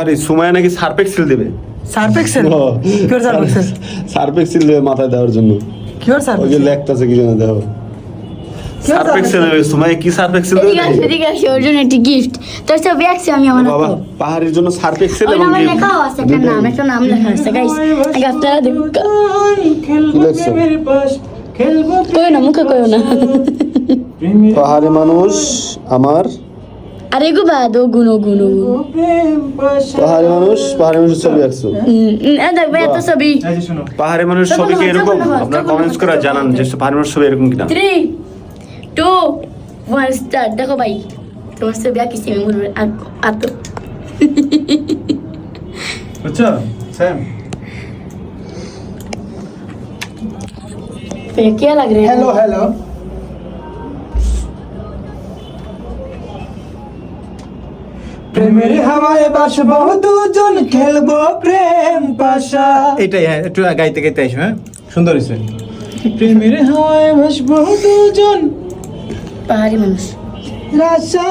আরে সুমায়া নাকি Surf Excel দেবে। সার্ফ এক্সেল কিওর সার্ফ এক্সেল সার্ফ এক্সেল দেবে মাথায় দেওয়ার জন্য। কিওর সার্ফ ওই যে লেখতেছে কি জন্য সার্ফ এক্সেল দেবে। সুমায়া কি সার্ফ এক্সেল দেবে? এদিকে আসো ওর জন্য একটি গিফট তোর ছবি আঁকছি আমি আমার বাবা পাহাড়ের জন্য সার্ফ এক্সেল এবং gift আছে একটা নাম একটা নাম লেখা আছে গাইস আগে আপনারা দেখুন। কি লেখছো? কই না মুখে কইও না। পাহাড়ে মানুষ আমার আরে গো বাদ ও গুণ ও গুণ ও গুণ পাহাড়ে মানুষ পাহাড়ে মানুষের ছবি আঁকছো দেখবে এত ছবি এই যে শোনো পাহাড়ে মানুষ তখন ছবি কি হয়, এরকম তখন হয়, আপনারা তখন কমেন্টস হয়, করে তখন জানান হয়। যে পাহাড়ে মানুষ ছবি এরকম কিনা থ্রি টু ওয়ান স্টার্ট দেখো ভাই তোমার ছবি আঁকিছি আমি বলবো আত বুঝছো স্যাম क्या लग रहा है হ্যালো হ্যালো প্রেমের হাওয়ায় বাসবো দুজন খেলব প্রেম পাশা। এটাই হ্যাঁ একটু গাইতে গাইতে আইসো হ্যাঁ? সুন্দর হয়েছে। প্রেমের হাওয়ায় ভাসবো দুজন পাহাড়ি মানুষ। রাশা।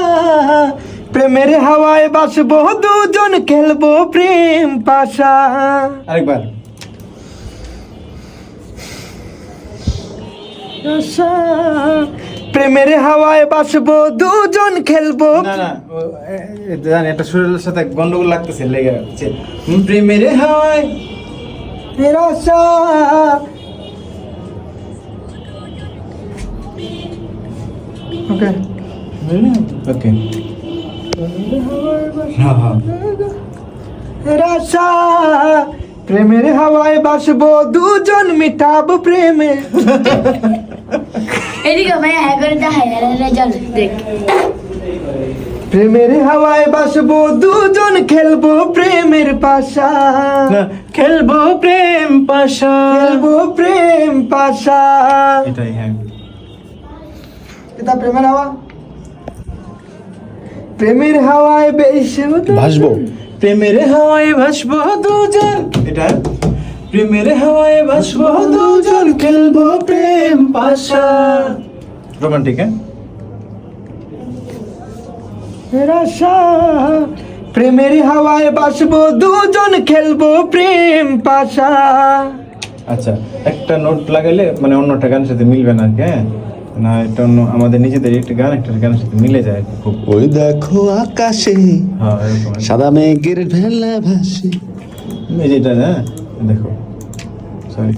প্রেমের হাওয়ায় বাসবো দুজন খেলব প্রেম পাশা। আরেকবার। রাশা। প্রেমের হাওয়ায় বাসবো দুজন খেলব। না না জানি একটা সুরের সাথে গন্ডগোল লাগতেছে লেগে যাচ্ছে প্রেমের হাওয়ায় রাশা ওকে। ওকে। হ্যাঁ হ্যাঁ। রাশা প্রেমের হাওয়ায় বাসবো দুজন মিটাবো প্রেমে। এদিকে ভাই হ্যাঁ করে দেখাই রেজাল্ট দেখ। প্রেমের হাওয়ায় বাসবো দুজন খেলব প্রেমের পাশা। খেলব প্রেম পাশা। খেলব প্রেম পাশা। এটাই হ্যাঁ। এটা প্রেমের হাওয়া? প্রেমের হাওয়ায় বেশি ভাসবো। প্রেমের হাওয়ায় ভাসবো দুজন। এটা প্রেমের হাওয়ায় ভাসবো দুজন খেলব প্রেম পাশা। রোমান্টিক হ্যাঁ? রাশা প্রেমের হাওয়ায় বাসবো দুজন খেলব প্রেম পাশা। আচ্ছা একটা নোট লাগাইলে মানে অন্যটা গানের সাথে মিলবে না কি, হ্যাঁ? না এটা অন্য আমাদের নিজেদের একটা গান একটা গানের সাথে মিলে যায় খুব। ওই দেখো আকাশে হ্যাঁ। সাদা মেঘের ভেলা ভাসে। এই যে এটা হ্যাঁ? দেখো। সরি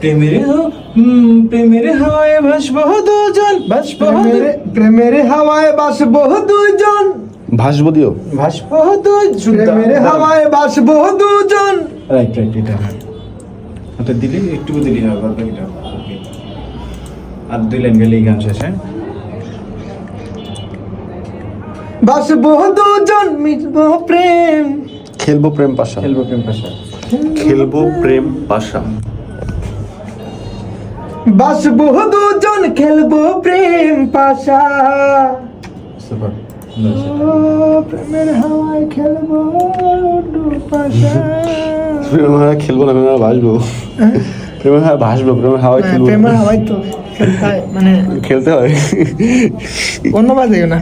প্রেমের প্রেমের হাওয়ায় ভাসবো দুজন ভাসবো প্রেমের হাওয়ায় বাসবো দুজন। ভাসবো দিও। ভাসবো দুজন। প্রেমের হাওয়ায় বাসবো দুজন। রাইট রাইট এটা হ্যাঁ। ওটা দিলি একটু দিলি হবে বাকিটা. আর দুই লাইন গেলে গান শেষ হ্যাঁ? বাসবো দুজন মিটবো প্রেম। খেলব প্রেম পাশা। খেলব প্রেম পাশা। খেলব প্রেম পাশা। বাসবো দুজন খেলব প্রেম পাশা। প্রেমের হাওয়ায় খেলব পাশা প্রেমের হাওয়ায় খেলব না প্রেমের হাওয়ায় ভাসবো প্রেমের হাওয়ায় ভাসবো প্রেমের হাওয়ায় খেলব। প্রেমের হাওয়ায় তো খেলতে হয়, মানে খেলতে হয়। অন্য না।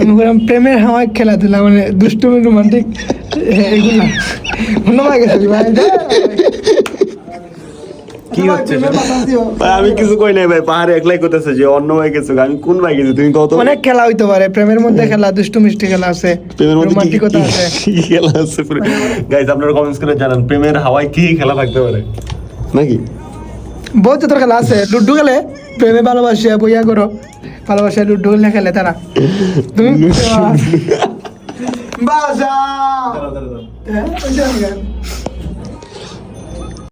আমি বললাম প্রেমের হাওয়ায় খেলাধুলা মানে দুষ্টুমি রোমান্টিক এগুলো অন্য ভাই কি হচ্ছে? আমি কিছু কই নাই ভাই পাহাড়ে একলাই করতেছে যে অন্য ভাই গেছে আমি কোন ভাই গেছি তুমি কত? অনেক খেলা হইতে পারে প্রেমের মধ্যে খেলা দুষ্টু মিষ্টি খেলা আছে প্রেমের মধ্যে রোমান্টিকতা আছে। কি খেলা আছে? গাইজ আপনারা কমেন্টস করে জানান প্রেমের হাওয়ায় কি খেলা থাকতে পারে? নাকি? বহুত যত খেলা আছে লুডু খেলে প্রেমে ভালোবাসে বইয়া করো ভালোবাসে লুডু খেলে খেলে তারা তুমি বাজা।